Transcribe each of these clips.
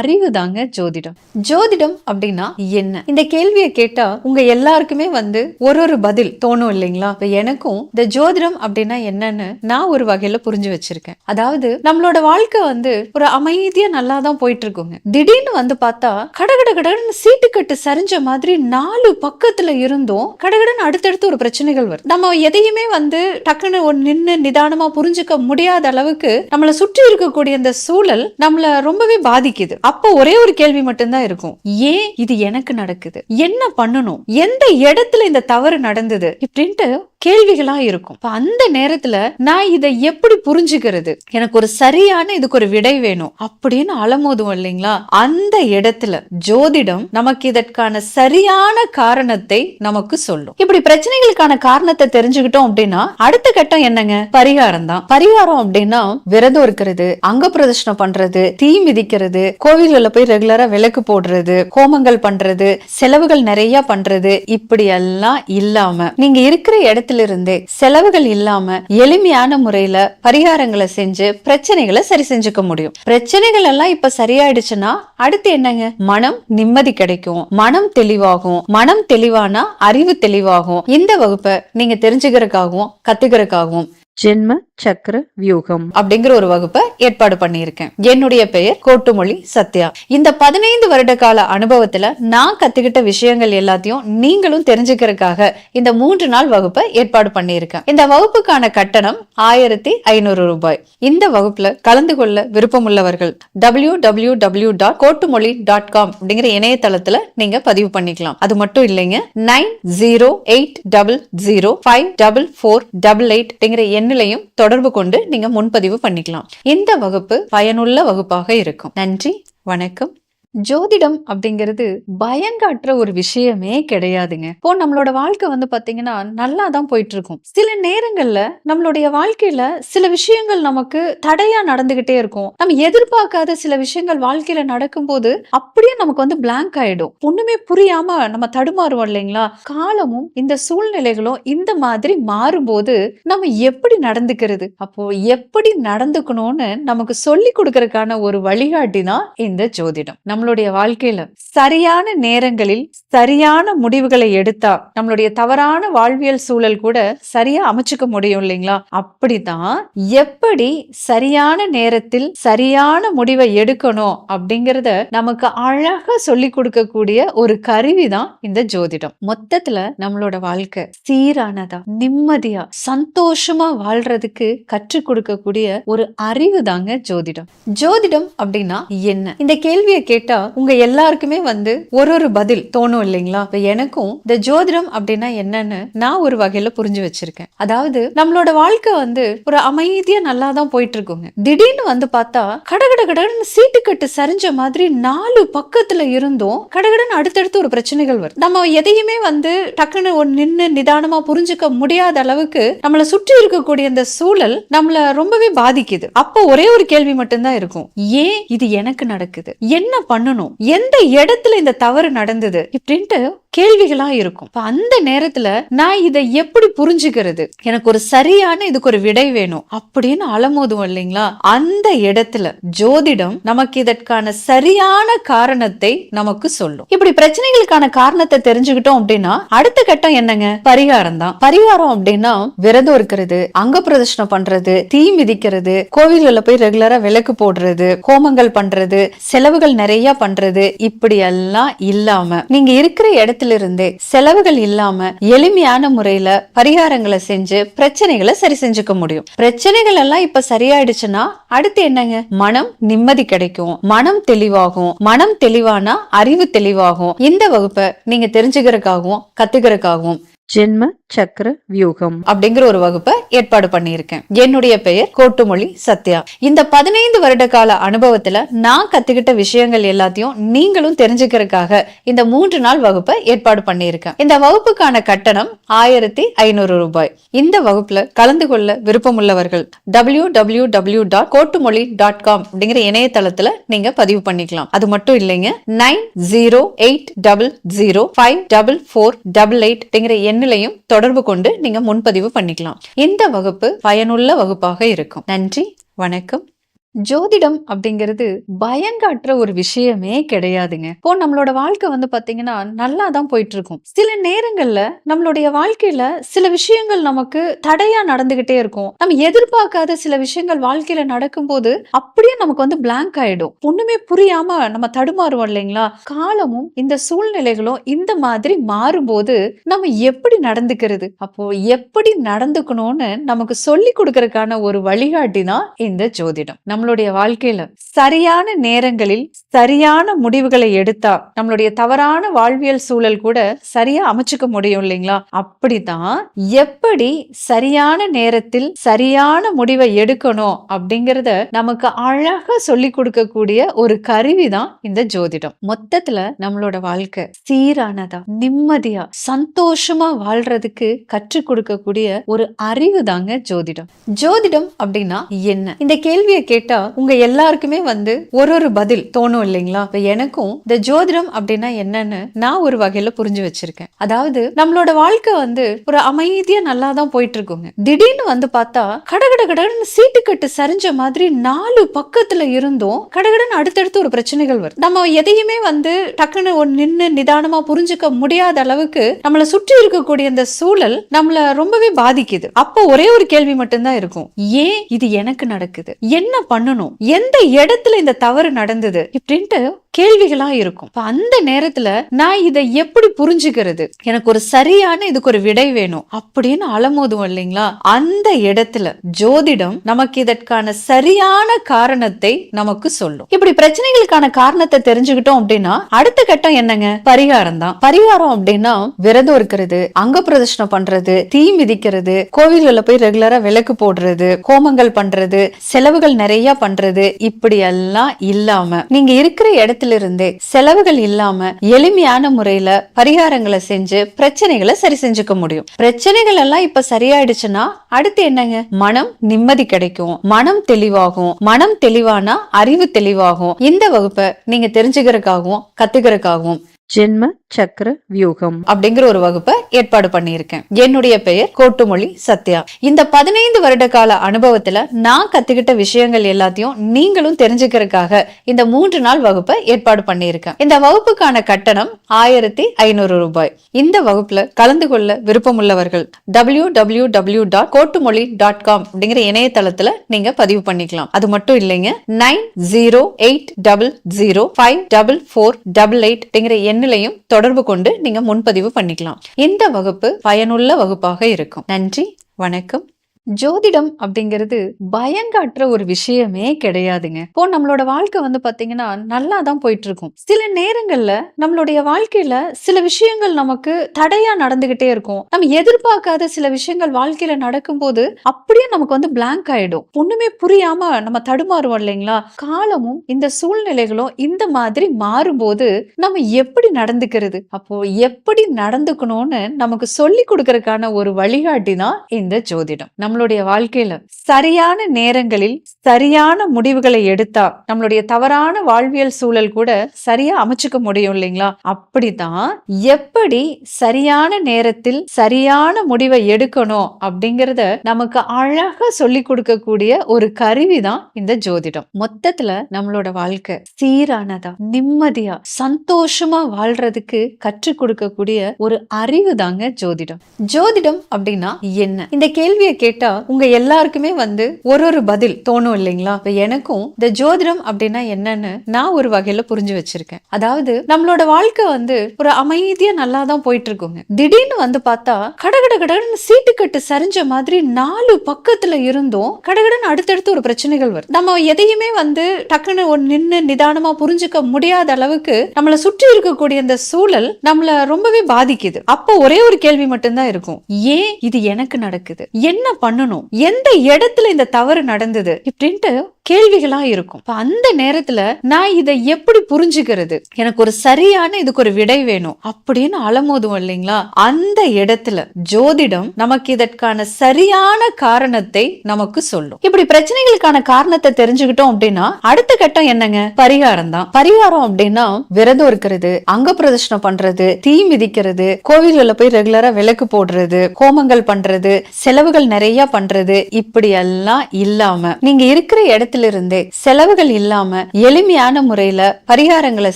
அறிவு தாங்க ஜோதிடம். ஜோதிடம் அப்படின்னா என்ன? இந்த கேள்வியை கேட்டா உங்க எல்லாருக்குமே வந்து ஒரு ஒரு பதில் தோணும் இல்லைங்களா? இப்ப எனக்கும் இந்த ஜோதிடம் அப்படின்னா என்னன்னு நான் ஒரு வகையில புரிஞ்சு வச்சிருக்கேன். அதாவது நம்மளோட வாழ்க்கை வந்து ஒரு அமைதியா நல்லா தான் போயிட்டு இருக்கோங்க திடீர்னு வந்து பார்த்தா கடகட கடன்னு சீட்டுக்கட்டு சரிஞ்ச மாதிரி நாலு பக்கத்துல இருந்தும் கடகடன் அடுத்தடுத்து ஒரு பிரச்சனைகள் வரும். நம்ம எதையுமே வந்து டக்குன்னு ஒரு நின்று நிதானமா புரிஞ்சுக்க முடியாத அளவுக்கு நம்மளை சுற்றி இருக்கக்கூடிய இந்த சூழல் நம்மள ரொம்பவே பாதிக்குது. அப்போ ஒரே ஒரு கேள்வி மட்டும்தான் இருக்கும். ஏன் இது எனக்கு நடக்குது? என்ன பண்ணணும்? எந்த இடத்துல இந்த தவறு நடந்தது? இப்படின்ட்டு கேள்விகளா இருக்கும். அந்த நேரத்துல நான் இதை எப்படி புரிஞ்சுக்கிறது? எனக்கு ஒரு சரியான இதுக்கு ஒரு விடை வேணும் அப்படின்னு அலமோதுவோம் இல்லைங்களா? அந்த இடத்துல ஜோதிடம் நமக்கு இதற்கான சரியான காரணத்தை நமக்கு சொல்லும். இப்படி பிரச்சனைகளுக்கான காரணத்தை தெரிஞ்சுக்கிட்டோம் அப்படின்னா அடுத்த கட்டம் என்னங்க? பரிகாரம் தான். பரிகாரம் அப்படின்னா விரதம் இருக்கிறது அங்க பிரதர்ஷனம் பண்றது தீ மிதிக்கிறது கோவில்களில் போய் ரெகுலரா விளக்கு போடுறது கோமங்கள் பண்றது செலவுகள் நிறைய பண்றது இப்படி எல்லாம் இல்லாம நீங்க இருக்கிற இடத்துல இடத்திலிருந்தே செலவுகள் இல்லாம எளிமையான முறையில பரிகாரங்களை செஞ்சு பிரச்சனைகளை சரி செஞ்சுக்க முடியும். பிரச்சனைகள் எல்லாம் இப்ப சரியாயிடுச்சுன்னா அடுத்து என்னங்க? மனம் நிம்மதி கிடைக்கும். மனம் தெளிவாகும். மனம் தெளிவானா அறிவு தெளிவாகும். இந்த வகுப்பை நீங்க தெரிஞ்சுக்கிறதுக்காகவும் கத்துக்கிறதுக்காகவும் ஜென்ம சக்கர வியூகம். அப்படிங்கிற ஒரு வகுப்பை ஏற்பாடு பண்ணியிருக்கேன். என்னுடைய பெயர் கோட்டுமொழி சத்யா. இந்த பதினைந்து வருட கால அனுபவத்துல நான் கத்துக்கிட்ட விஷயங்கள் எல்லாத்தையும் நீங்களும் தெரிஞ்சுக்கிறதுக்காக இந்த மூன்று நாள் வகுப்பை ஏற்பாடு பண்ணியிருக்கேன். இந்த வகுப்புக்கான கட்டணம் ஆயிரத்தி ஐநூறு ரூபாய். இந்த வகுப்புல கலந்து கொள்ள விருப்பமுள்ளவர்கள் W W W dot Kottumozhi dot com அப்படிங்கிற இணையதளத்துல நீங்க பதிவு பண்ணிக்கலாம். அது மட்டும் இல்லைங்க nine zero eight double zero five double four double eight அப்படிங்கிற எண்ணிலையும் தொடர்பு கொண்டு நீங்க முன்பதிவு பண்ணிக்கலாம். இந்த வகுப்பு பயனுள்ள வகுப்பாக இருக்கும். நன்றி வணக்கம். ஜோதிடம் அப்படிங்கிறது பயங்காட்டுற ஒரு விஷயமே கிடையாதுங்க. இப்போ நம்மளோட வாழ்க்கை வந்து பாத்தீங்கன்னா நல்லா தான் போயிட்டு இருக்கும் சில நேரங்கள்ல நம்மளுடைய வாழ்க்கையில சில விஷயங்கள் நமக்கு தடையா நடந்துகிட்டே இருக்கும். நம்ம எதிர்பார்க்காத சில விஷயங்கள் வாழ்க்கையில நடக்கும்போது அப்படியே நமக்கு வந்து பிளாங்க் ஆயிடும். ஒண்ணுமே புரியாம நம்ம தடுமாறுவோம் இல்லைங்களா? காலமும் இந்த சூழ்நிலைகளும் இந்த மாதிரி மாறும்போது நம்ம எப்படி நடந்துக்கிறது? அப்போ எப்படி நடந்துக்கணும்னு நமக்கு சொல்லி கொடுக்கறதுக்கான ஒரு வழிகாட்டி தான் இந்த ஜோதிடம். நம்ம நம்மளுடைய வாழ்க்கையில சரியான நேரங்களில் சரியான முடிவுகளை எடுத்தா நம்மளுடைய தவறான வாழ்வியல் சூழல் கூட சரியா அமைச்சுக்க முடியும் இல்லைங்களா? அப்படிதான் எப்படி சரியான நேரத்தில் சரியான முடிவை எடுக்கணும் அப்படிங்கறத நமக்கு அழகா சொல்லி கொடுக்கக்கூடிய ஒரு கருவி தான் இந்த ஜோதிடம். மொத்தத்துல நம்மளோட வாழ்க்கை சீரானதா நிம்மதியா சந்தோஷமா வாழ்றதுக்கு கற்றுக் கொடுக்கக்கூடிய ஒரு அறிவு தாங்க ஜோதிடம். ஜோதிடம் அப்படின்னா என்ன? இந்த கேள்வியை கேட்டு உங்க எல்லாருக்குமே வந்து ஒரு ஒரு பதில் தோணும் இல்லைங்களா? இப்ப எனக்கும் இந்த ஜோதிடம் அப்படின்னா என்னன்னு நான் ஒரு வகையில புரிஞ்சு வச்சிருக்கேன். அதாவது நம்மளோட வாழ்க்கை வந்து ஒரு அமைதியா நல்லா தான் போயிட்டு இருக்குங்க திடீர்னு வந்து பார்த்தா கடகட கடன்னு சீட்டுக்கட்டு சரிஞ்ச மாதிரி நாலு பக்கத்துல இருந்தும் கடகடன் அடுத்தடுத்து ஒரு பிரச்சனைகள் வரும். நம்ம எதையுமே வந்து டக்குன்னு ஒரு நின்று நிதானமா புரிஞ்சுக்க முடியாத அளவுக்கு நம்மளை சுற்றி இருக்கக்கூடிய இந்த சூழல் நம்மள ரொம்பவே பாதிக்குது. அப்போ ஒரே ஒரு கேள்வி மட்டும்தான் இருக்கும். ஏன் இது எனக்கு நடக்குது? என்ன பண்ணணும். எந்த இடத்துல இந்த தவறு நடந்தது? இப்படின்ட்டு கேள்விகளா இருக்கும். அந்த நேரத்துல நான் இதை எப்படி புரிஞ்சுக்கிறது? எனக்கு ஒரு சரியான இதுக்கு ஒரு விடை வேணும் அப்படின்னு அலமோதுவோம் இல்லைங்களா? அந்த இடத்துல ஜோதிடம் நமக்கு இதற்கான சரியான காரணத்தை நமக்கு சொல்லும். இப்படி பிரச்சனைகளுக்கான காரணத்தை தெரிஞ்சுக்கிட்டோம் அப்படின்னா அடுத்த கட்டம் என்னங்க? பரிகாரம் தான். பரிகாரம் அப்படின்னா விரதம் இருக்கிறது அங்க பிரதர்ஷனம் பண்றது தீ மிதிக்கிறது கோவில்களில் போய் ரெகுலரா விளக்கு போடுறது கோமங்கள் பண்றது செலவுகள் நிறைய பண்றது இப்படி எல்லாம் இல்லாம நீங்க இருக்கிற இடத்துல இருந்தே செலவுகள் இல்லாம எளிமையான முறையில பரிகாரங்களை செஞ்சு பிரச்சனைகளை சரி செஞ்சுக்க முடியும். பிரச்சனைகள் எல்லாம் இப்ப சரியாயிடுச்சுன்னா அடுத்து என்னங்க? மனம் நிம்மதி கிடைக்கும். மனம் தெளிவாகும். மனம் தெளிவானா அறிவு தெளிவாகும். இந்த வகுப்பை நீங்க தெரிஞ்சுக்கிறதுக்காகவும் கத்துக்கிறதுக்காகவும் ஜென்ம சக்கர வியூகம். அப்படிங்கிற ஒரு வகுப்பை ஏற்பாடு பண்ணியிருக்கேன். என்னுடைய பெயர் கோட்டுமொழி சத்யா. இந்த பதினைந்து வருட கால அனுபவத்துல நான் கத்துக்கிட்ட விஷயங்கள் எல்லாத்தையும் நீங்களும் தெரிஞ்சுக்கிறதுக்காக இந்த மூன்று நாள் வகுப்பை ஏற்பாடு பண்ணியிருக்கேன். இந்த வகுப்புக்கான கட்டணம் ஆயிரத்தி ஐநூறு ரூபாய். இந்த வகுப்புல கலந்து கொள்ள விருப்பமுள்ளவர்கள் W W W dot Kottumozhi dot com அப்படிங்கிற இணையதளத்துல நீங்க பதிவு பண்ணிக்கலாம். அது மட்டும் இல்லைங்க nine zero eight double zero five double four double eight அப்படிங்கிற எண்ணிலையும் தொடர்பு கொண்டு நீங்க முன்பதிவு பண்ணிக்கலாம். இந்த வகுப்பு பயனுள்ள வகுப்பாக இருக்கும். நன்றி வணக்கம். ஜோதிடம் அப்படிங்கிறது பயங்காட்டுற ஒரு விஷயமே கிடையாதுங்க. இப்போ நம்மளோட வாழ்க்கை வந்து பாத்தீங்கன்னா நல்லா தான் போயிட்டு இருக்கும் சில நேரங்கள்ல நம்மளுடைய வாழ்க்கையில சில விஷயங்கள் நமக்கு தடையா நடந்துகிட்டே இருக்கும். நம்ம எதிர்பார்க்காத சில விஷயங்கள் வாழ்க்கையில நடக்கும்போது அப்படியே நமக்கு வந்து பிளாங்க் ஆயிடும். ஒண்ணுமே புரியாம நம்ம தடுமாறுவோம் இல்லைங்களா? காலமும் இந்த சூழ்நிலைகளும் இந்த மாதிரி மாறும்போது நம்ம எப்படி நடந்துக்கிறது? அப்போ எப்படி நடந்துக்கணும்னு நமக்கு சொல்லி கொடுக்கறதுக்கான ஒரு வழிகாட்டி தான் இந்த ஜோதிடம். நம்மளுடைய வாழ்க்கையில சரியான நேரங்களில் சரியான முடிவுகளை எடுத்தா நம்மளுடைய தவறான வாழ்வியல் சூழல் கூட சரியா அமைச்சுக்க முடியும் இல்லைங்களா? அப்படிதான் எப்படி சரியான நேரத்தில் சரியான முடிவை எடுக்கணும் அப்படிங்கறத நமக்கு அழகா சொல்லி கொடுக்கக்கூடிய ஒரு கருவி தான் இந்த ஜோதிடம். மொத்தத்துல நம்மளோட வாழ்க்கை சீரானதா நிம்மதியா சந்தோஷமா வாழ்றதுக்கு கற்றுக் கொடுக்கக்கூடிய ஒரு அறிவு தாங்க ஜோதிடம். ஜோதிடம் அப்படின்னா என்ன? இந்த கேள்வியை கேட்டு உங்க எல்லாருக்குமே வந்து ஒரு ஒரு பதில் தோணும் இல்லைங்களா? இப்ப எனக்கும் இந்த ஜோதிடம் அப்படின்னா என்னன்னு நான் ஒரு வகையில புரிஞ்சு வச்சிருக்கேன். அதாவது நம்மளோட வாழ்க்கை வந்து ஒரு அமைதியா நல்லா தான் போயிட்டு இருக்குங்க திடீர்னு வந்து பார்த்தா கடகட கடகடன்னு சீட்டு கட்டு சரிஞ்ச மாதிரி நாலு பக்கத்துல இருந்தும் கடகடன் அடுத்தடுத்து ஒரு பிரச்சனைகள் வரும் நம்ம எதையுமே வந்து டக்குன்னு ஒரு நின்று நிதானமா புரிஞ்சுக்க முடியாத அளவுக்கு நம்மள சுற்றி இருக்கக்கூடிய இந்த சூழல் நம்மள ரொம்பவே பாதிக்குது. அப்போ ஒரே ஒரு கேள்வி மட்டும்தான் இருக்கும். ஏன் இது எனக்கு நடக்குது? என்ன பண்ணணும். எந்த இடத்துல இந்த தவறு நடந்தது இப்படின்ட்டு கேள்விகளா இருக்கும். அந்த நேரத்துல நான் இதை எப்படி புரிஞ்சுக்கிறது? எனக்கு ஒரு சரியான இதுக்கு ஒரு விடை வேணும் அப்படின்னு அலமோதுவோம் இல்லைங்களா? அந்த இடத்துல ஜோதிடம் நமக்கு இதற்கான சரியான காரணத்தை நமக்கு சொல்லும். இப்படி பிரச்சனைகளுக்கான காரணத்தை தெரிஞ்சுக்கிட்டோம் அப்படின்னா அடுத்த கட்டம் என்னங்க? பரிகாரம் தான். பரிகாரம் அப்படின்னா விரதம் இருக்கிறது அங்க பிரதர்ஷனம் பண்றது தீ மிதிக்கிறது கோவில்களில் போய் ரெகுலரா விளக்கு போடுறது கோமங்கள் பண்றது செலவுகள் நிறைய பண்றது இப்படி எல்லாம் இல்லாம நீங்க இருக்கிற இடத்துல இருந்தே செலவுகள் இல்லாம எளிமையான முறையில பரிகாரங்களை செஞ்சு பிரச்சனைகளை சரி செஞ்சுக்க முடியும். பிரச்சனைகள் எல்லாம் இப்ப சரியாயிடுச்சுன்னா அடுத்து என்னங்க? மனம் நிம்மதி கிடைக்கும். மனம் தெளிவாகும். மனம் தெளிவானா அறிவு தெளிவாகும். இந்த வகுப்பை நீங்க தெரிஞ்சுக்கிறதுக்காகவும் கத்துக்கிறதுக்காகவும். ஜென்ம சக்கர வியூகம். அப்படிங்கிற ஒரு வகுப்பை ஏற்பாடு பண்ணியிருக்கேன். என்னுடைய பெயர் கோட்டுமொழி சத்யா. இந்த பதினைந்து வருட கால அனுபவத்துல நான் கத்துக்கிட்ட விஷயங்கள் எல்லாத்தையும் நீங்களும் தெரிஞ்சுக்கிறதுக்காக இந்த மூன்று நாள் வகுப்பை ஏற்பாடு பண்ணியிருக்கேன். இந்த வகுப்புக்கான கட்டணம் ஆயிரத்தி ஐநூறு ரூபாய். இந்த வகுப்புல கலந்து கொள்ள விருப்பமுள்ளவர்கள் W W W dot Kottumozhi dot com அப்படிங்கிற இணையதளத்துல நீங்க பதிவு பண்ணிக்கலாம். அது மட்டும் இல்லைங்க nine zero eight double zero five double four double eight அப்படிங்கிற எண்ணிலையும் தொடர்பு தொடர்பு கொண்டு நீங்க முன்பதிவு பண்ணிக்கலாம். இந்த வகுப்பு பயனுள்ள வகுப்பாக இருக்கும். நன்றி வணக்கம். ஜோதிடம் அப்படிங்கிறது பயங்காட்டுற ஒரு விஷயமே கிடையாதுங்க. இப்போ நம்மளோட வாழ்க்கை வந்து பாத்தீங்கன்னா நல்லா தான் போயிட்டு இருக்கும் சில நேரங்கள்ல நம்மளுடைய வாழ்க்கையில சில விஷயங்கள் நமக்கு தடையா நடந்துகிட்டே இருக்கும். நம்ம எதிர்பார்க்காத சில விஷயங்கள் வாழ்க்கையில நடக்கும்போது அப்படியே நமக்கு வந்து பிளாங்க் ஆயிடும். ஒண்ணுமே புரியாம நம்ம தடுமாறுவோம் இல்லைங்களா? காலமும் இந்த சூழ்நிலைகளும் இந்த மாதிரி மாறும்போது நம்ம எப்படி நடந்துக்கிறது? அப்போ எப்படி நடந்துக்கணும்னு நமக்கு சொல்லி கொடுக்கறதுக்கான ஒரு வழிகாட்டி தான் இந்த ஜோதிடம். நம்மளுடைய வாழ்க்கையில சரியான நேரங்களில் சரியான முடிவுகளை எடுத்தா நம்மளுடைய தவறான வாழ்வியல் சூழல் கூட சரியா அமைச்சுக்க முடியும் இல்லைங்களா? அப்படிதான் எப்படி சரியான நேரத்தில் சரியான முடிவை எடுக்கணும் அப்படிங்கறத நமக்கு அழகா சொல்லி கொடுக்கக்கூடிய ஒரு கருவி தான் இந்த ஜோதிடம். மொத்தத்துல நம்மளோட வாழ்க்கை சீரானதா நிம்மதியா சந்தோஷமா வாழ்றதுக்கு கற்றுக் கொடுக்கக்கூடிய ஒரு அறிவு தாங்க ஜோதிடம். ஜோதிடம் அப்படின்னா என்ன? இந்த கேள்வியை கேட்டு உங்க எல்லாருக்குமே வந்து ஒரு ஒரு பதில் தோணும் இல்லைங்களா? இப்ப எனக்கும் இந்த ஜோதிடம் அப்படின்னா என்னன்னு நான் ஒரு வகையில புரிஞ்சு வச்சிருக்கேன். அதாவது நம்மளோட வாழ்க்கை வந்து ஒரு அமைதியா நல்லா தான் போயிட்டு இருக்குங்க திடீர்னு வந்து பார்த்தா கடகட கடகடன்னு சீட்டு கட்டு சரிஞ்ச மாதிரி நாலு பக்கத்துல இருந்தும் கடகடன்னு அடுத்தடுத்து ஒரு பிரச்சனைகள் வரும். நம்ம எதையுமே வந்து டக்குன்னு ஒரு நின்று நிதானமா புரிஞ்சுக்க முடியாத அளவுக்கு நம்மள சுற்றி இருக்கக்கூடிய இந்த சூழல் நம்மள ரொம்பவே பாதிக்குது. அப்போ ஒரே ஒரு கேள்வி மட்டும்தான் இருக்கும். ஏன் இது எனக்கு நடக்குது? என்ன பண்ணணும். எந்த இடத்துல இந்த தவறு நடந்தது இப்படின்ட்டு கேள்விகளா இருக்கும். அந்த நேரத்துல நான் இதை எப்படி புரிஞ்சுக்கிறது? எனக்கு ஒரு சரியான இதுக்கு ஒரு விடை வேணும் அப்படின்னு அலமோதும் இல்லைங்களா? அந்த இடத்துல ஜோதிடம் நமக்கு இதற்கான சரியான காரணத்தை நமக்கு சொல்லும். இப்படி பிரச்சனைகளுக்கான காரணத்தை தெரிஞ்சுக்கிட்டோம் அப்படின்னா அடுத்த கட்டம் என்னங்க? பரிகாரம் தான். பரிகாரம் அப்படின்னா விரதம் இருக்கிறது அங்க பிரதர்ஷனம் பண்றது தீ மிதிக்கிறது கோவில்கள்ல போய் ரெகுலரா விளக்கு போடுறது கோமங்கள் பண்றது செலவுகள் நிறைய சரியா பண்றது இப்படி எல்லாம் இல்லாம நீங்க இருக்கிற இடத்துல இருந்தே செலவுகள் இல்லாம எளிமையான முறையில பரிகாரங்களை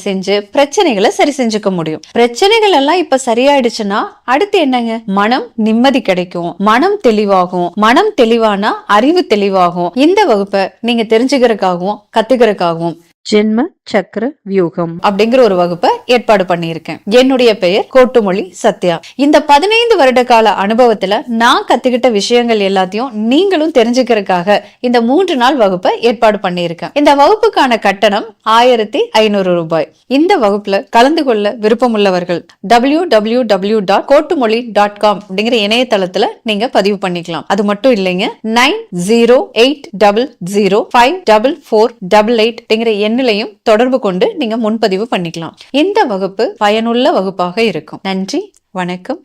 செஞ்சு பிரச்சனைகளை சரி செஞ்சுக்க முடியும். பிரச்சனைகள் எல்லாம் இப்ப சரியாயிடுச்சுன்னா அடுத்து என்னங்க? மனம் நிம்மதி கிடைக்கும். மனம் தெளிவாகும். மனம் தெளிவானா அறிவு தெளிவாகும். இந்த வகுப்பை நீங்க தெரிஞ்சுக்கிறதுக்காகவும் கத்துக்கிறதுக்காகவும். ஜென்ம சக்கர வியூகம். அப்படிங்கிற ஒரு வகுப்பை ஏற்பாடு பண்ணியிருக்கேன். என்னுடைய பெயர் கோட்டுமொழி சத்யா. இந்த பதினைந்து வருட கால அனுபவத்துல நான் கத்துக்கிட்ட விஷயங்கள் எல்லாத்தையும் நீங்களும் தெரிஞ்சுக்கிறதுக்காக இந்த மூன்று நாள் வகுப்பை ஏற்பாடு பண்ணியிருக்கேன். இந்த வகுப்புக்கான கட்டணம் ஆயிரத்தி ஐநூறு ரூபாய். இந்த வகுப்புல கலந்து கொள்ள விருப்பமுள்ளவர்கள் W W W dot Kottumozhi dot com அப்படிங்கிற இணையதளத்துல நீங்க பதிவு பண்ணிக்கலாம். அது மட்டும் இல்லைங்க nine zero eight double zero five double four double eight அப்படிங்கிற எண்ணிலையும் தொடர்பு தொடர்பு கொண்டு நீங்க முன்பதிவு பண்ணிக்கலாம். இந்த வகுப்பு பயனுள்ள வகுப்பாக இருக்கும். நன்றி வணக்கம்.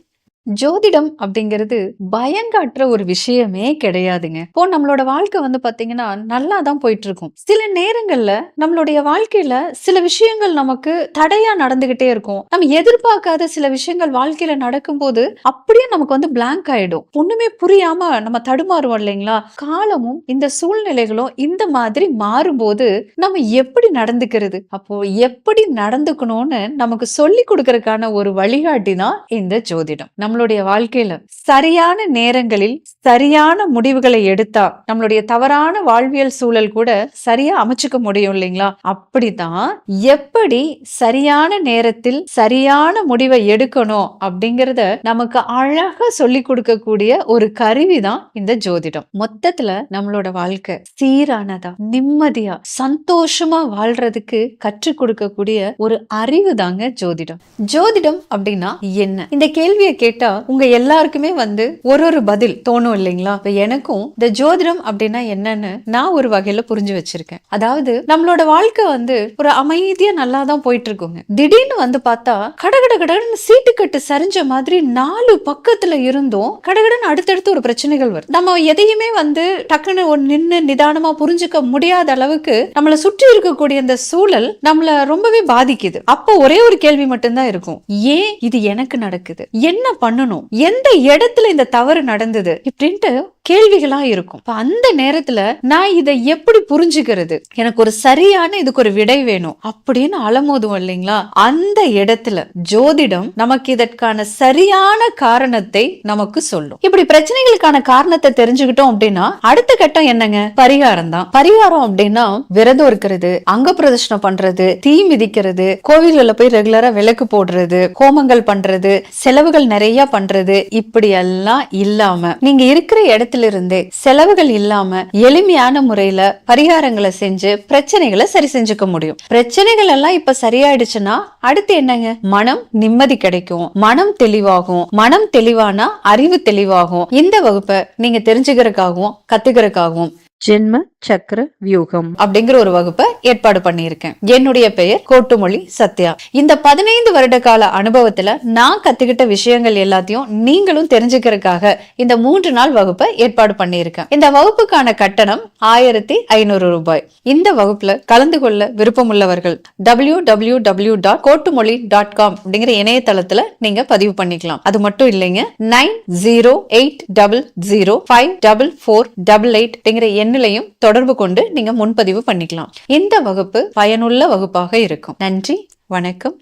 ஜோதிடம் அப்படிங்கிறது பயங்காட்டுற ஒரு விஷயமே கிடையாதுங்க. இப்போ நம்மளோட வாழ்க்கை வந்து பாத்தீங்கன்னா நல்லா தான் போயிட்டு இருக்கும் சில நேரங்கள்ல நம்மளுடைய வாழ்க்கையில சில விஷயங்கள் நமக்கு தடையா நடந்துகிட்டே இருக்கும். நம்ம எதிர்பார்க்காத சில விஷயங்கள் வாழ்க்கையில நடக்கும்போது அப்படியே நமக்கு வந்து பிளாங்க் ஆயிடும். ஒண்ணுமே புரியாம நம்ம தடுமாறுவோம் இல்லைங்களா? காலமும் இந்த சூழ்நிலைகளும் இந்த மாதிரி மாறும்போது நம்ம எப்படி நடந்துக்கிறது? அப்போ எப்படி நடந்துக்கணும்னு நமக்கு சொல்லி கொடுக்கறதுக்கான ஒரு வழிகாட்டி தான் இந்த ஜோதிடம். நம்ம நம்மளுடைய வாழ்க்கையில சரியான நேரங்களில் சரியான முடிவுகளை எடுத்தா நம்மளுடைய தவறான வாழ்வியல் சூழல் கூட சரியா அமைச்சுக்க முடியும் இல்லைங்களா? அப்படிதான் எப்படி சரியான நேரத்தில் சரியான முடிவை எடுக்கணும் அப்படிங்கறத நமக்கு அழகா சொல்லி கொடுக்கக்கூடிய ஒரு கருவி தான் இந்த ஜோதிடம். மொத்தத்துல நம்மளோட வாழ்க்கை சீரானதா நிம்மதியா சந்தோஷமா வாழ்றதுக்கு கற்றுக் கொடுக்கக்கூடிய ஒரு அறிவு தாங்க ஜோதிடம். ஜோதிடம் அப்படின்னா என்ன? இந்த கேள்வியை கேட்டா உங்க எல்லாருக்குமே வந்து ஒரு ஒரு பதில் தோணும் இல்லைங்களா? இப்ப எனக்கும் இந்த ஜோதிடம் அப்படின்னா என்னன்னு நான் ஒரு வகையில புரிஞ்சு வச்சிருக்கேன். அதாவது நம்மளோட வாழ்க்கை வந்து ஒரு அமைதியா நல்லா தான் போயிட்டு இருக்குங்க திடீர்னு வந்து பார்த்தா கடகட கடகடன்னு சீட்டு கட்டு சரிஞ்ச மாதிரி நாலு பக்கத்துல இருந்தும் கடகடன் அடுத்தடுத்து ஒரு பிரச்சனைகள் வரும். நம்ம எதையுமே வந்து டக்குன்னு ஒரு நின்னு நிதானமா புரிஞ்சுக்க முடியாத அளவுக்கு நம்மளை சுற்றி இருக்கக்கூடிய அந்த சூழல் நம்மள ரொம்பவே பாதிக்குது. அப்போ ஒரே ஒரு கேள்வி மட்டும்தான் இருக்கும். ஏன் இது எனக்கு நடக்குது? என்ன பண்ணணும். எந்த இடத்துல இந்த தவறு நடந்தது? இப்படின்ட்டு கேள்விகளா இருக்கும். அந்த நேரத்துல நான் இதை எப்படி புரிஞ்சுக்கிறது? எனக்கு ஒரு சரியான இதுக்கு ஒரு விடை வேணும் அப்படின்னு அலமோதும் இல்லைங்களா? அந்த இடத்துல ஜோதிடம் நமக்கு இதற்கான சரியான காரணத்தை நமக்கு சொல்லும். இப்படி பிரச்சனைகளுக்கான காரணத்தை தெரிஞ்சுக்கிட்டோம் அப்படின்னா அடுத்த கட்டம் என்னங்க? பரிகாரம் தான். பரிகாரம் அப்படின்னா விரதம் இருக்கிறது அங்க பிரதர்ஷனம் பண்றது தீ மிதிக்கிறது கோவில்களில் போய் ரெகுலரா விளக்கு போடுறது கோமங்கள் பண்றது செலவுகள் நிறைய பண்றது இப்படி எல்லாம் இல்லாம நீங்க இருக்கிற இடத்துல இருந்தே செலவுகள் இல்லாம எளிமையான முறையில பரிகாரங்களை செஞ்சு பிரச்சனைகளை சரி செஞ்சுக்க முடியும். பிரச்சனைகள் எல்லாம் இப்ப சரியாயிடுச்சுன்னா அடுத்து என்னங்க? மனம் நிம்மதி கிடைக்கும். மனம் தெளிவாகும். மனம் தெளிவானா அறிவு தெளிவாகும். இந்த வகுப்பை நீங்க தெரிஞ்சுக்கிறதுக்காகவும் கத்துக்கிறதுக்காகவும் ஜென்ம சக்கர வியூகம். அப்படிங்கிற ஒரு வகுப்பை ஏற்பாடு பண்ணியிருக்கேன். என்னுடைய பெயர் கோட்டுமொழி சத்யா. இந்த பதினைந்து வருட கால அனுபவத்துல நான் கத்துக்கிட்ட விஷயங்கள் எல்லாத்தையும் நீங்களும் தெரிஞ்சுக்கிறதுக்காக இந்த மூன்று நாள் வகுப்பை ஏற்பாடு பண்ணியிருக்கேன். இந்த வகுப்புக்கான கட்டணம் ஆயிரத்தி ஐநூறு ரூபாய். இந்த வகுப்புல கலந்து கொள்ள விருப்பமுள்ளவர்கள் W W W dot Kottumozhi dot com அப்படிங்கிற இணையதளத்துல நீங்க பதிவு பண்ணிக்கலாம். அது மட்டும் இல்லைங்க nine zero eight double zero five double four double eight அப்படிங்கிற எண்ணிலையும் தொடர்பு கொண்டு நீங்க முன்பதிவு பண்ணிக்கலாம். இந்த வகுப்பு பயனுள்ள வகுப்பாக இருக்கும். நன்றி வணக்கம்.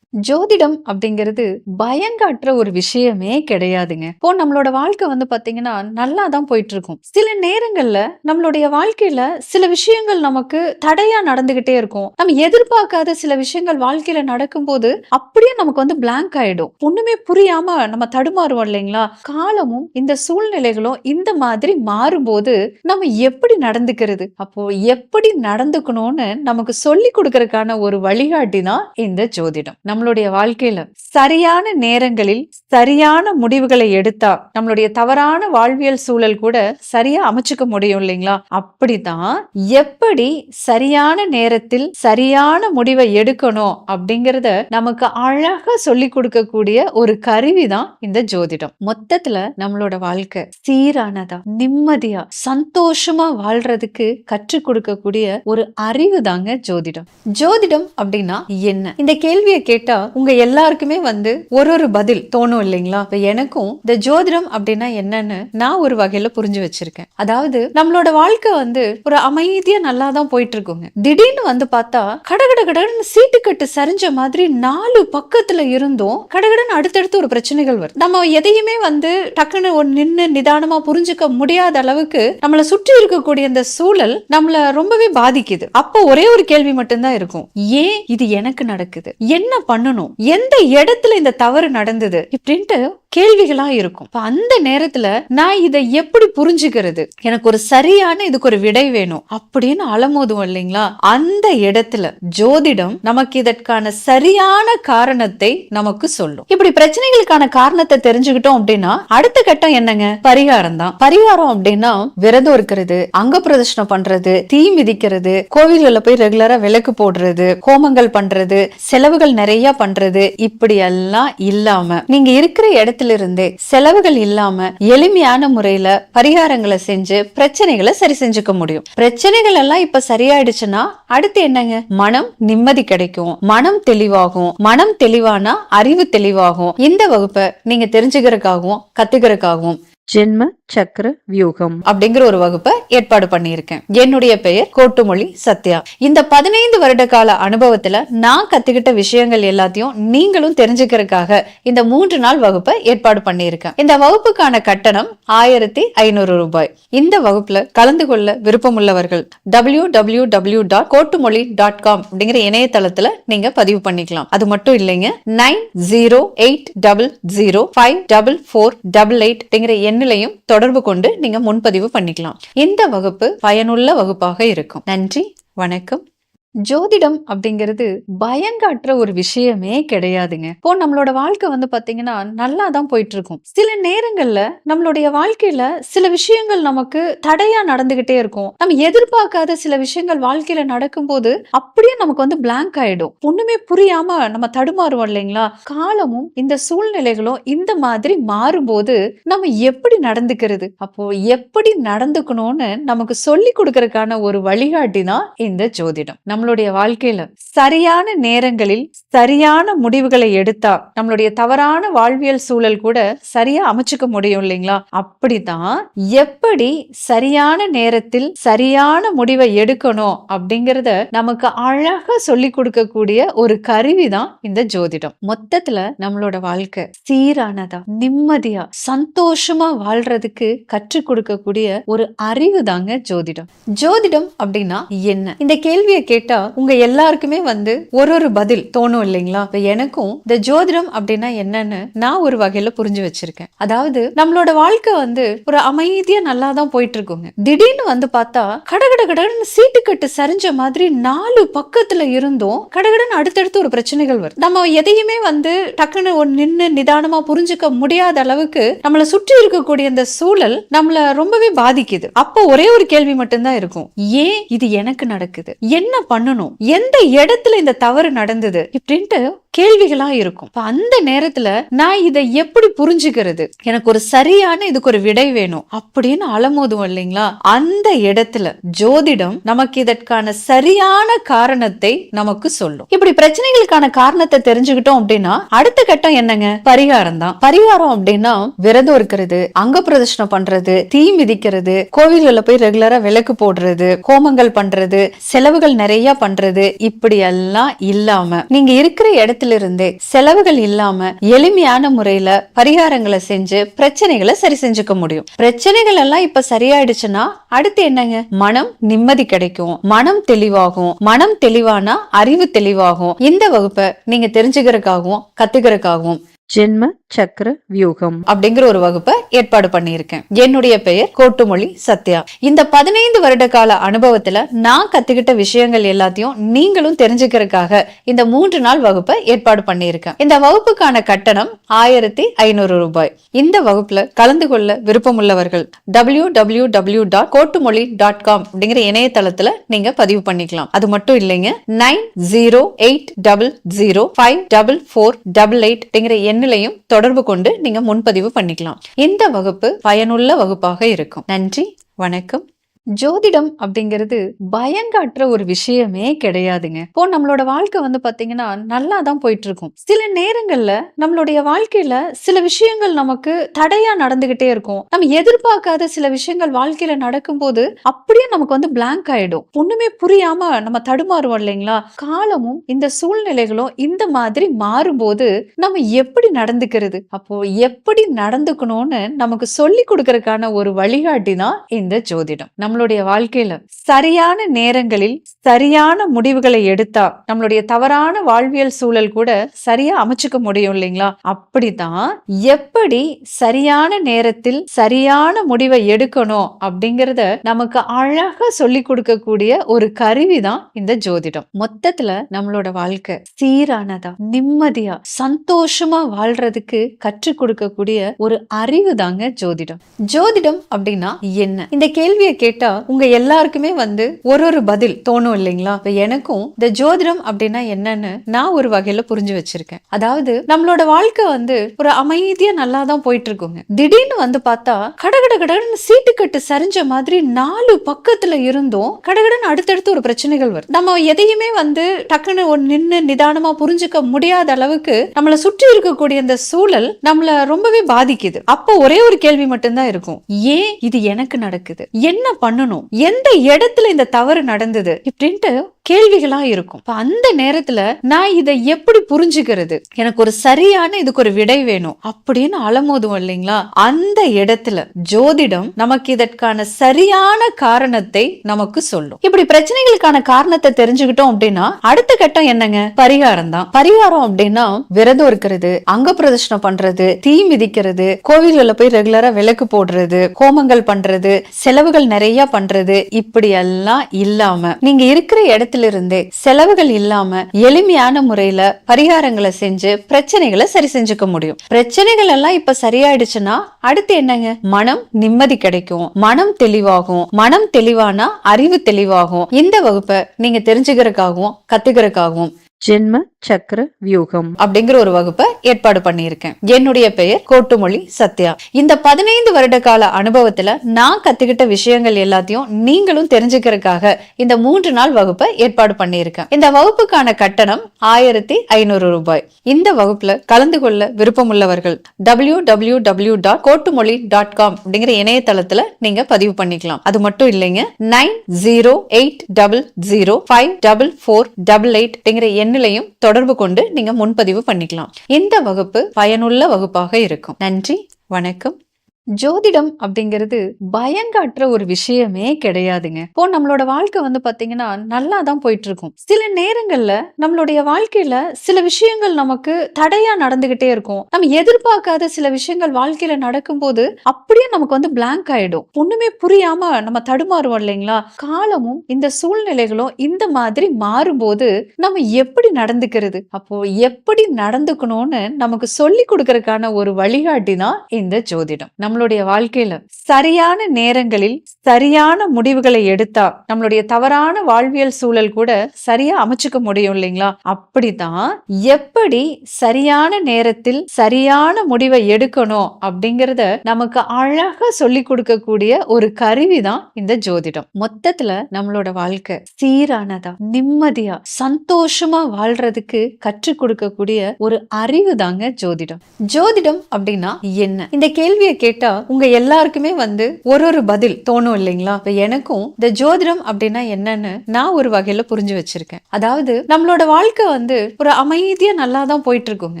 ஜோதிடம் அப்படிங்கிறது பயங்காட்டுற ஒரு விஷயமே கிடையாதுங்க. இப்போ நம்மளோட வாழ்க்கை வந்து பாத்தீங்கன்னா நல்லா தான் போயிட்டு இருக்கும் சில நேரங்கள்ல நம்மளுடைய வாழ்க்கையில சில விஷயங்கள் நமக்கு தடையா நடந்துகிட்டே இருக்கும். நம்ம எதிர்பார்க்காத சில விஷயங்கள் வாழ்க்கையில நடக்கும்போது அப்படியே நமக்கு வந்து பிளாங்க் ஆயிடும். ஒண்ணுமே புரியாம நம்ம தடுமாறுவோம் இல்லைங்களா? காலமும் இந்த சூழ்நிலைகளும் இந்த மாதிரி மாறும்போது நம்ம எப்படி நடந்துக்கிறது? அப்போ எப்படி நடந்துக்கணும்னு நமக்கு சொல்லி கொடுக்கறதுக்கான ஒரு வழிகாட்டி தான் இந்த ஜோதிடம். நம்ம நம்மளுடைய வாழ்க்கையில சரியான நேரங்களில் சரியான முடிவுகளை எடுத்தா நம்மளுடைய தவறான வாழ்வியல் சூழல் கூட சரியா அமைச்சுக்க முடியும் இல்லைங்களா? அப்படிதான் எப்படி சரியான நேரத்தில் சரியான முடிவை எடுக்கணும் அப்படிங்கறத நமக்கு அழகா சொல்லி கொடுக்கக்கூடிய ஒரு கருவி தான் இந்த ஜோதிடம். மொத்தத்துல நம்மளோட வாழ்க்கை சீரானதா நிம்மதியா சந்தோஷமா வாழ்றதுக்கு கற்றுக் கொடுக்கக்கூடிய ஒரு அறிவு தாங்க ஜோதிடம். ஜோதிடம் அப்படின்னா என்ன? இந்த கேள்வியை கேட்டா கேட்டா உங்க எல்லாருக்குமே வந்து ஒரு ஒரு பதில் தோணும் இல்லைங்களா? இப்ப எனக்கும் இந்த ஜோதிடம் அப்படின்னா என்னன்னு நான் ஒரு வகையில புரிஞ்சு வச்சிருக்கேன். அதாவது நம்மளோட வாழ்க்கை வந்து ஒரு அமைதியா நல்லா தான் போயிட்டு இருக்குங்க திடீர்னு வந்து பார்த்தா கடகட கடகடன்னு சீட்டு கட்டு சரிஞ்ச மாதிரி நாலு பக்கத்துல இருந்தும் கடகடன் அடுத்தடுத்து ஒரு பிரச்சனைகள் வரும். நம்ம எதையுமே வந்து டக்குன்னு ஒரு நின்னு நிதானமா புரிஞ்சுக்க முடியாத அளவுக்கு நம்மளை சுற்றி இருக்கக்கூடிய இந்த சூழல் நம்மள ரொம்பவே பாதிக்குது. அப்போ ஒரே ஒரு கேள்வி மட்டும்தான் இருக்கும். ஏன் இது எனக்கு நடக்குது? என்ன பண்ணணும். எந்த இடத்துல இந்த தவறு நடந்தது? இப்படின்ட்டு கேள்விகளா இருக்கும். அந்த நேரத்துல நான் இதை எப்படி புரிஞ்சுக்கிறது? எனக்கு ஒரு சரியான இதுக்கு ஒரு விடை வேணும் அப்படின்னு அலமோதுவோம் இல்லைங்களா? அந்த இடத்துல ஜோதிடம் நமக்கு இதற்கான சரியான காரணத்தை நமக்கு சொல்லும். இப்படி பிரச்சனைகளுக்கான காரணத்தை தெரிஞ்சுக்கிட்டோம் அப்படின்னா அடுத்த கட்டம் என்னங்க? பரிகாரம் தான். பரிகாரம் அப்படின்னா விரதம் இருக்கிறது அங்க பிரதர்ஷனம் பண்றது தீ மிதிக்கிறது கோவில்கள்ல போய் ரெகுலரா விளக்கு போடுறது கோமங்கள் பண்றது செலவுகள் நிறைய பண்றது இப்படி எல்லாம் இல்லாம நீங்க இருக்கிற இடத்துல இருந்தே செலவுகள் இல்லாம எளிமையான முறையில பரிகாரங்களை செஞ்சு பிரச்சனைகளை சரி செஞ்சுக்க முடியும். பிரச்சனைகள் எல்லாம் இப்ப சரியாயிடுச்சுன்னா அடுத்து என்னங்க? மனம் நிம்மதி கிடைக்கும். மனம் தெளிவாகும். மனம் தெளிவானா அறிவு தெளிவாகும். இந்த வகுப்பை நீங்க தெரிஞ்சுக்கிறதுக்காகவும் கத்துக்கிறதுக்காகவும் ஜென்ம சக்கர வியூகம். அப்படிங்கிற ஒரு வகுப்பை ஏற்பாடு பண்ணியிருக்கேன். என்னுடைய பெயர் கோட்டுமொழி சத்யா. இந்த பதினைந்து வருட கால அனுபவத்துல நான் கத்துக்கிட்ட விஷயங்கள் எல்லாத்தையும் நீங்களும் தெரிஞ்சுக்கிறதுக்காக இந்த மூன்று நாள் வகுப்பை ஏற்பாடு பண்ணியிருக்கேன். இந்த வகுப்புக்கான கட்டணம் ஆயிரத்தி ஐநூறு ரூபாய். இந்த வகுப்புல கலந்து கொள்ள விருப்பமுள்ளவர்கள் W W W dot Kottumozhi dot com அப்படிங்கிற இணையதளத்துல நீங்க பதிவு பண்ணிக்கலாம். அது மட்டும் இல்லைங்க nine zero eight double zero five double four double eight அப்படிங்கிற எண்ணிலையும் தொடர்பு கொண்டு நீங்க முன்பதிவு பண்ணிக்கலாம். இந்த வகுப்பு பயனுள்ள வகுப்பாக இருக்கும். நன்றி வணக்கம். ஜோதிடம் அப்படிங்கிறது பயங்காட்டுற ஒரு விஷயமே கிடையாதுங்க. இப்போ நம்மளோட வாழ்க்கை வந்து பாத்தீங்கன்னா நல்லா தான் போயிட்டு இருக்கும் சில நேரங்கள்ல நம்மளுடைய வாழ்க்கையில சில விஷயங்கள் நமக்கு தடையா நடந்துகிட்டே இருக்கும். நம்ம எதிர்பார்க்காத சில விஷயங்கள் வாழ்க்கையில நடக்கும்போது அப்படியே நமக்கு வந்து பிளாங்க் ஆயிடும். ஒண்ணுமே புரியாம நம்ம தடுமாறுவோம் இல்லைங்களா? காலமும் இந்த சூழ்நிலைகளும் இந்த மாதிரி மாறும்போது நம்ம எப்படி நடந்துக்கிறது? அப்போ எப்படி நடந்துக்கணும்னு நமக்கு சொல்லி கொடுக்கறதுக்கான ஒரு வழிகாட்டி தான் இந்த ஜோதிடம். நம்ம நம்மளுடைய வாழ்க்கையில சரியான நேரங்களில் சரியான முடிவுகளை எடுத்தா நம்மளுடைய தவறான வாழ்வியல் சூழல் கூட சரியா அமைச்சுக்க முடியும் இல்லைங்களா? அப்படிதான் எப்படி சரியான நேரத்தில் சரியான முடிவை எடுக்கணும் அப்படிங்கறத நமக்கு அழகா சொல்லி கொடுக்கக்கூடிய ஒரு கருவி தான் இந்த ஜோதிடம். மொத்தத்துல நம்மளோட வாழ்க்கை சீரானதா நிம்மதியா சந்தோஷமா வாழ்றதுக்கு கற்றுக் கொடுக்கக்கூடிய ஒரு அறிவு தாங்க ஜோதிடம். ஜோதிடம் அப்படின்னா என்ன? இந்த கேள்வியை கேட்ட உங்க எல்லாருக்குமே வந்து ஒரு ஒரு பதில் தோணும் இல்லைங்களா? இப்ப எனக்கும் இந்த ஜோதிடம் அப்படின்னா என்னன்னு நான் ஒரு வகையில புரிஞ்சு வச்சிருக்கேன். அதாவது நம்மளோட வாழ்க்கை வந்து ஒரு அமைதியா நல்லா தான் போயிட்டு இருக்குங்க திடீர்னு வந்து பார்த்தா கடகட கடகடன்னு சீட்டு கட்டு சரிஞ்ச மாதிரி நாலு பக்கத்துல இருந்தும் கடகடன்னு அடுத்தடுத்து ஒரு பிரச்சனைகள் வரும். நம்ம எதையுமே வந்து டக்குன்னு ஒரு நின்னு நிதானமா புரிஞ்சுக்க முடியாத அளவுக்கு நம்மளை சுற்றி இருக்கக்கூடிய இந்த சூழல் நம்மள ரொம்பவே பாதிக்குது. அப்போ ஒரே ஒரு கேள்வி மட்டும்தான் இருக்கும். ஏன் இது எனக்கு நடக்குது? என்ன பண்ணணும். எந்த இடத்துல இந்த தவறு நடந்தது? இப்படின்ட்டு கேள்விகளா இருக்கும். இப்போ அந்த நேரத்துல நான் இதை எப்படி புரிஞ்சுக்கிறது? எனக்கு ஒரு சரியான இதுக்கு ஒரு விடை வேணும் அப்படின்னு அலமோதுவோம் இல்லைங்களா? அந்த இடத்துல ஜோதிடம் நமக்கு இதற்கான சரியான காரணத்தை நமக்கு சொல்லும். இப்படி பிரச்சனைகளுக்கான காரணத்தை தெரிஞ்சுக்கிட்டோம் அப்படின்னா அடுத்த கட்டம் என்னங்க? பரிகாரம் தான். பரிகாரம் அப்படின்னா விரதம் இருக்கிறது அங்க பிரதர்ஷனம் பண்றது தீ மிதிக்கிறது கோவில்கள போய் ரெகுலரா விளக்கு போடுறது கோமங்கள் பண்றது செலவுகள் நிறைய பண்றது இப்படி எல்லாம் இல்லாம நீங்க இருக்கிற இடத்துல இருந்தே செலவுகள் இல்லாம எளிமையான முறையில பரிகாரங்களை செஞ்சு பிரச்சனைகளை சரி செஞ்சுக்க முடியும். பிரச்சனைகள் எல்லாம் இப்ப சரியாயிடுச்சுன்னா அடுத்து என்னங்க? மனம் நிம்மதி கிடைக்கும். மனம் தெளிவாகும். மனம் தெளிவானா அறிவு தெளிவாகும். இந்த வகுப்பை நீங்க தெரிஞ்சுக்கிறதுக்காகவும் கத்துக்கிறதுக்காகவும் ஜென்ம சக்கர வியூகம். அப்படிங்கிற ஒரு வகுப்பை ஏற்பாடு பண்ணியிருக்கேன். என்னுடைய பெயர் கோட்டுமொழி சத்யா. இந்த பதினைந்து வருட கால அனுபவத்துல நான் கத்துக்கிட்ட விஷயங்கள் எல்லாத்தையும் நீங்களும் தெரிஞ்சுக்கிறதுக்காக இந்த மூன்று நாள் வகுப்பை ஏற்பாடு பண்ணியிருக்கேன். இந்த வகுப்புக்கான கட்டணம் ஆயிரத்தி ஐநூறு ரூபாய். இந்த வகுப்புல கலந்து கொள்ள விருப்பமுள்ளவர்கள் W W W dot Kottumozhi dot com அப்படிங்கிற இணையதளத்துல நீங்க பதிவு பண்ணிக்கலாம். அது மட்டும் இல்லைங்க nine zero eight double zero five double four double eight அப்படிங்கிற எண்ணிலையும் தொடர்பு கொண்டு நீங்க முன்பதிவு பண்ணிக்கலாம். இந்த வகுப்பு பயனுள்ள வகுப்பாக இருக்கும். நன்றி வணக்கம். ஜோதிடம் அப்படிங்கிறது பயங்காட்டுற ஒரு விஷயமே கிடையாதுங்க. இப்போ நம்மளோட வாழ்க்கை வந்து பாத்தீங்கன்னா நல்லா தான் போயிட்டு இருக்கும் சில நேரங்கள்ல நம்மளுடைய வாழ்க்கையில சில விஷயங்கள் நமக்கு தடையா நடந்துகிட்டே இருக்கும். நம்ம எதிர்பார்க்காத சில விஷயங்கள் வாழ்க்கையில நடக்கும்போது அப்படியே நமக்கு வந்து பிளாங்க் ஆயிடும். ஒண்ணுமே புரியாம நம்ம தடுமாறுவோம் இல்லைங்களா? காலமும் இந்த சூழ்நிலைகளும் இந்த மாதிரி மாறும்போது நம்ம எப்படி நடந்துக்கிறது? அப்போ எப்படி நடந்துக்கணும்னு நமக்கு சொல்லி கொடுக்கறதுக்கான ஒரு வழிகாட்டி தான் இந்த ஜோதிடம். நம்ம நம்மளுடைய வாழ்க்கையில சரியான நேரங்களில் சரியான முடிவுகளை எடுத்தா நம்மளுடைய தவறான வாழ்வியல் சூழல் கூட சரியா அமைச்சுக்க முடியும் இல்லைங்களா? அப்படிதான் எப்படி சரியான நேரத்தில் சரியான முடிவை எடுக்கணும் அப்படிங்கறத நமக்கு அழகா சொல்லி கொடுக்கக்கூடிய ஒரு கருவி தான் இந்த ஜோதிடம். மொத்தத்துல நம்மளோட வாழ்க்கை சீரானதா நிம்மதியா சந்தோஷமா வாழ்றதுக்கு கற்றுக் கொடுக்கக்கூடிய ஒரு அறிவு தாங்க ஜோதிடம். ஜோதிடம் அப்படின்னா என்ன? இந்த கேள்வியை கேட்ட உங்க எல்லாருக்குமே வந்து ஒரு ஒரு பதில் தோணும் இல்லைங்களா? இப்ப எனக்கும் இந்த ஜோதிடம் அப்படின்னா என்னன்னு நான் ஒரு வகையில புரிஞ்சு வச்சிருக்கேன். அதாவது நம்மளோட வாழ்க்கை வந்து ஒரு அமைதியா நல்லா தான் போயிட்டு இருக்குங்க திடீர்னு வந்து பார்த்தா கடகட கடன்னு சீட்டுக்கட்டு சரிஞ்ச மாதிரி நாலு பக்கத்துல இருந்தும் கடகடன் அடுத்தடுத்து ஒரு பிரச்சனைகள் வரும். நம்ம எதையுமே வந்து டக்குன்னு ஒரு நின்னு நிதானமா புரிஞ்சுக்க முடியாத அளவுக்கு நம்மளை சுற்றி இருக்கக்கூடிய இந்த சூழல் நம்மள ரொம்பவே பாதிக்குது. அப்போ ஒரே ஒரு கேள்வி மட்டும்தான் இருக்கும். ஏன் இது எனக்கு நடக்குது? என்ன பண்ணணும். எந்த இடத்துல இந்த தவறு நடந்தது? இப்படின்ட்டு கேள்விகளா இருக்கும். அந்த நேரத்துல நான் இதை எப்படி புரிஞ்சுக்கிறது? எனக்கு ஒரு சரியான இதுக்கு ஒரு விடை வேணும் அப்படின்னு அலமோதுவோம் இல்லைங்களா? அந்த இடத்துல ஜோதிடம் நமக்கு இதற்கான சரியான காரணத்தை நமக்கு சொல்லும். இப்படி பிரச்சனைகளுக்கான காரணத்தை தெரிஞ்சுக்கிட்டோம் அப்படின்னா அடுத்த கட்டம் என்னங்க? பரிகாரம் தான். பரிகாரம் அப்படின்னா விரதம் இருக்கிறது அங்க பிரதர்ஷனம் பண்றது தீ மிதிக்கிறது கோவில்களில் போய் ரெகுலரா விளக்கு போடுறது கோமங்கள் பண்றது செலவுகள் நிறைய பண்றது இப்படி எல்லாம் இல்லாம நீங்க இருக்கிற இடத்துல இருந்தே செலவுகள் இல்லாம எளிமையான முறையில பரிகாரங்களை செஞ்சு பிரச்சனைகளை சரி செஞ்சுக்க முடியும். பிரச்சனைகள் எல்லாம் இப்ப சரியாயிடுச்சுன்னா அடுத்து என்னங்க? மனம் நிம்மதி கிடைக்கும். மனம் தெளிவாகும். மனம் தெளிவானா அறிவு தெளிவாகும். இந்த வகுப்பை நீங்க தெரிஞ்சுக்கிறதுக்காகவும் கத்துக்கிறதுக்காகவும் ஜென்ம சக்கர வியூகம். அப்படிங்கிற ஒரு வகுப்பை ஏற்பாடு பண்ணியிருக்கேன். என்னுடைய பெயர் கோட்டுமொழி சத்யா. இந்த பதினைந்து வருட கால அனுபவத்துல நான் கத்துக்கிட்ட விஷயங்கள் எல்லாத்தையும் நீங்களும் தெரிஞ்சுக்கிறதுக்காக இந்த மூன்று நாள் வகுப்பை ஏற்பாடு பண்ணியிருக்கேன். இந்த வகுப்புக்கான கட்டணம் ஆயிரத்தி ஐநூறு ரூபாய். இந்த வகுப்புல கலந்து கொள்ள விருப்பமுள்ளவர்கள் W W W dot Kottumozhi dot com அப்படிங்கிற இணையதளத்துல நீங்க பதிவு பண்ணிக்கலாம். அது மட்டும் இல்லைங்க nine zero eight double zero five double four double eight அப்படிங்கிற எண்ணிலையும் தொடர்பு கொண்டு நீங்க முன்பதிவு பண்ணிக்கலாம். இந்த வகுப்பு பயனுள்ள வகுப்பாக இருக்கும். நன்றி வணக்கம். ஜோதிடம் அப்படிங்கிறது பயங்காட்டுற ஒரு விஷயமே கிடையாதுங்க. இப்போ நம்மளோட வாழ்க்கை வந்து பாத்தீங்கன்னா நல்லா தான் போயிட்டு இருக்கும் சில நேரங்கள்ல நம்மளுடைய வாழ்க்கையில சில விஷயங்கள் நமக்கு தடையா நடந்துகிட்டே இருக்கும். நம்ம எதிர்பார்க்காத சில விஷயங்கள் வாழ்க்கையில நடக்கும்போது அப்படியே நமக்கு வந்து பிளாங்க் ஆயிடும். ஒண்ணுமே புரியாம நம்ம தடுமாறுவோம் இல்லைங்களா? காலமும் இந்த சூழ்நிலைகளும் இந்த மாதிரி மாறும்போது நம்ம எப்படி நடந்துக்கிறது? அப்போ எப்படி நடந்துக்கணும்னு நமக்கு சொல்லி கொடுக்கறதுக்கான ஒரு வழிகாட்டி தான் இந்த ஜோதிடம். நம்ம நம்மளுடைய வாழ்க்கையில சரியான நேரங்களில் சரியான முடிவுகளை எடுத்தா நம்மளுடைய தவறான வாழ்வியல் சூழல் கூட சரியா அமைச்சுக்க முடியும் இல்லைங்களா? அப்படிதான் எப்படி சரியான நேரத்தில் சரியான முடிவை எடுக்கணும் அப்படிங்கறத நமக்கு அழகா சொல்லி கொடுக்கக்கூடிய ஒரு கருவி தான் இந்த ஜோதிடம். மொத்தத்துல நம்மளோட வாழ்க்கை சீரானதா நிம்மதியா சந்தோஷமா வாழ்றதுக்கு கற்றுக் கொடுக்கக்கூடிய ஒரு அறிவு தாங்க ஜோதிடம். ஜோதிடம் அப்படின்னா என்ன? இந்த கேள்வியை கேட்ட உங்க எல்லாருக்குமே வந்து ஒரு ஒரு பதில் தோணும் இல்லைங்களா? இப்ப எனக்கும் இந்த ஜோதிடம் அப்படின்னா என்னன்னு நான் ஒரு வகையில புரிஞ்சு வச்சிருக்கேன். அதாவது நம்மளோட வாழ்க்கை வந்து ஒரு அமைதியா நல்லா தான் போயிட்டு இருக்கோங்க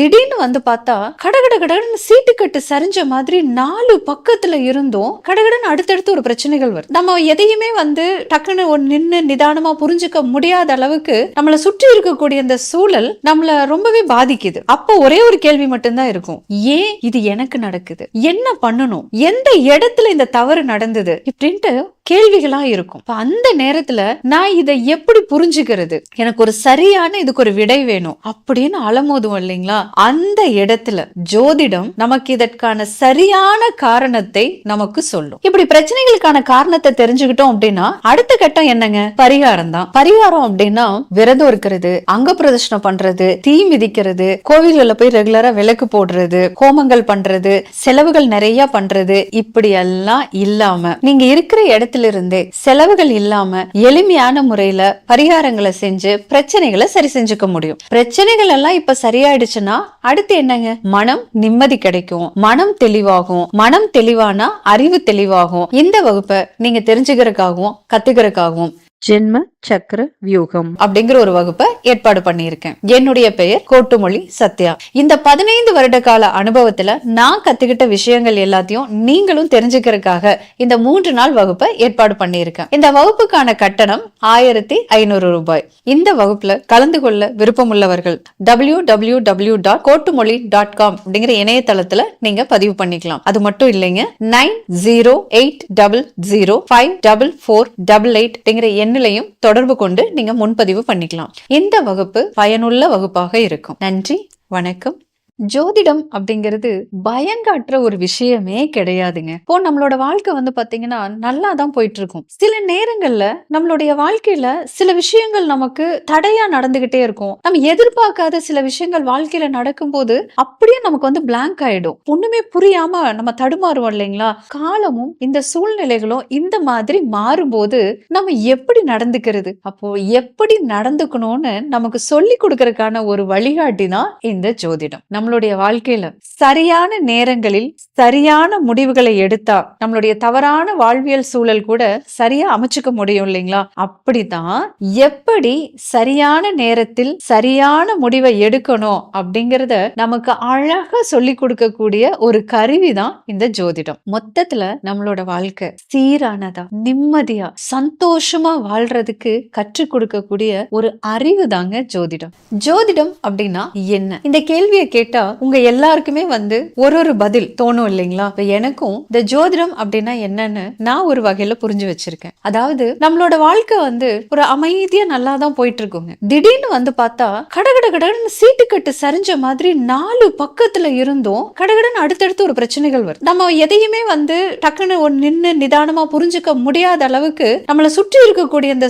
திடீர்னு வந்து பார்த்தா கடகட கடன்னு சீட்டுக்கட்டு சரிஞ்ச மாதிரி நாலு பக்கத்துல இருந்தும் கடகடன் அடுத்தடுத்து ஒரு பிரச்சனைகள் வரும். நம்ம எதையுமே வந்து டக்குன்னு ஒரு நின்னு நிதானமா புரிஞ்சுக்க முடியாத அளவுக்கு நம்மளை சுற்றி இருக்கக்கூடிய இந்த சூழல் நம்மள ரொம்பவே பாதிக்குது. அப்போ ஒரே ஒரு கேள்வி மட்டும்தான் இருக்கும். ஏன் இது எனக்கு நடக்குது? என்ன பண்ணணும். எந்த இடத்துல இந்த தவறு நடந்தது இப்படின்ட்டு கேள்விகளா இருக்கும். அந்த நேரத்துல நான் இதை எப்படி புரிஞ்சுக்கிறது? எனக்கு ஒரு சரியான இதுக்கு ஒரு விடை வேணும் அப்படின்னு அலமோதுவோம் இல்லைங்களா? அந்த இடத்துல ஜோதிடம் நமக்கு இதற்கான சரியான காரணத்தை நமக்கு சொல்லும். இப்படி பிரச்சனைகளுக்கான காரணத்தை தெரிஞ்சுக்கிட்டோம் அப்படின்னா அடுத்த கட்டம் என்னங்க? பரிகாரம் தான். பரிகாரம் அப்படின்னா விரதம் இருக்கிறது அங்க பிரதர்ஷனம் பண்றது தீ மிதிக்கிறது கோவில்களில் போய் ரெகுலரா விளக்கு போடுறது ஹோமங்கள் பண்றது செலவுகள் நிறைய ஈஸியா பண்றது? இப்படி எல்லாம் இல்லாம. நீங்க இருக்கிற இடத்துல இருந்தே செலவுகள் இல்லாம எளிமையான முறையில பரிகாரங்களை செஞ்சு பிரச்சனைகளை சரி செஞ்சுக்க முடியும். பிரச்சனைகள் எல்லாம் இப்ப சரியாயிடுச்சுன்னா அடுத்து என்னங்க? மனம் நிம்மதி கிடைக்கும். மனம் தெளிவாகும். மனம் தெளிவானா அறிவு தெளிவாகும். இந்த வகுப்பை நீங்க தெரிஞ்சுக்கிறதுக்காகவும் கத்துக்கிறதுக்காகவும். ஜென்ம சக்கர வியூகம். அப்படிங்கிற ஒரு வகுப்பை ஏற்பாடு பண்ணியிருக்கேன். என்னுடைய பெயர் கோட்டுமொழி சத்யா. இந்த பதினைந்து வருட கால அனுபவத்துல நான் கத்துக்கிட்ட விஷயங்கள் எல்லாத்தையும் நீங்களும் தெரிஞ்சுக்கிறதுக்காக இந்த மூன்று நாள் வகுப்பை ஏற்பாடு பண்ணியிருக்கேன். இந்த வகுப்புக்கான கட்டணம் ஆயிரத்தி ஐநூறு ரூபாய். இந்த வகுப்புல கலந்து கொள்ள விருப்பமுள்ளவர்கள் W W W dot Kottumozhi dot com அப்படிங்கிற இணையதளத்துல நீங்க பதிவு பண்ணிக்கலாம். அது மட்டும் இல்லைங்க nine zero eight double zero five double four double eight அப்படிங்கிற எண்ணிலையும் தொடர்பு தொடர்பு கொண்டு நீங்க முன்பதிவு பண்ணிக்கலாம். இந்த வகுப்பு பயனுள்ள வகுப்பாக இருக்கும். நன்றி வணக்கம். ஜோதிடம் அப்படிங்கிறது பயங்காட்டுற ஒரு விஷயமே கிடையாதுங்க. இப்போ நம்மளோட வாழ்க்கை வந்து பாத்தீங்கன்னா நல்லா தான் போயிட்டு இருக்கும் சில நேரங்கள்ல நம்மளுடைய வாழ்க்கையில சில விஷயங்கள் நமக்கு தடையா நடந்துகிட்டே இருக்கும். நம்ம எதிர்பார்க்காத சில விஷயங்கள் வாழ்க்கையில நடக்கும்போது அப்படியே நமக்கு வந்து பிளாங்க் ஆயிடும். ஒண்ணுமே புரியாம நம்ம தடுமாறுவோம் இல்லைங்களா? காலமும் இந்த சூழ்நிலைகளும் இந்த மாதிரி மாறும்போது நம்ம எப்படி நடந்துக்கிறது? அப்போ எப்படி நடந்துக்கணும்னு நமக்கு சொல்லி கொடுக்கறதுக்கான ஒரு வழிகாட்டி தான் இந்த ஜோதிடம். நம்மளுடைய வாழ்க்கையில சரியான நேரங்களில் சரியான முடிவுகளை எடுத்தா நம்மளுடைய தவறான வாழ்வியல் சூழல் கூட சரியா அமைச்சுக்க முடியும் இல்லைங்களா? அப்படிதான் எப்படி சரியான நேரத்தில் சரியான முடிவை எடுக்கணும் அப்படிங்கறத நமக்கு அழகா சொல்லி கொடுக்கக்கூடிய ஒரு கருவி தான் இந்த ஜோதிடம். மொத்தத்துல நம்மளோட வாழ்க்கை சீரானதா நிம்மதியா சந்தோஷமா வாழ்றதுக்கு கற்றுக் கொடுக்கக்கூடிய ஒரு அறிவு தாங்க ஜோதிடம். ஜோதிடம் அப்படின்னா என்ன? இந்த கேள்வியை கேட்டு உங்க எல்லாருக்குமே வந்து ஒரு ஒரு பதில் தோணும் இல்லைங்களா? இப்ப எனக்கும் இந்த ஜோதிடம் அப்படின்னா என்னன்னு நான் ஒரு வகையில புரிஞ்சு வச்சிருக்கேன். அதாவது நம்மளோட வாழ்க்கை வந்து ஒரு அமைதியா நல்லா தான் போயிட்டு இருக்குங்க திடீர்னு வந்து பார்த்தா கடகட கடகடன்னு சீட்டு கட்டு சரிஞ்ச மாதிரி நாலு பக்கத்துல இருந்தும் கடகடன் அடுத்தடுத்து ஒரு பிரச்சனைகள் வரும். நம்ம எதையுமே வந்து டக்குன்னு ஒரு நின்று நிதானமா புரிஞ்சுக்க முடியாத அளவுக்கு நம்மளை சுற்றி இருக்கக்கூடிய இந்த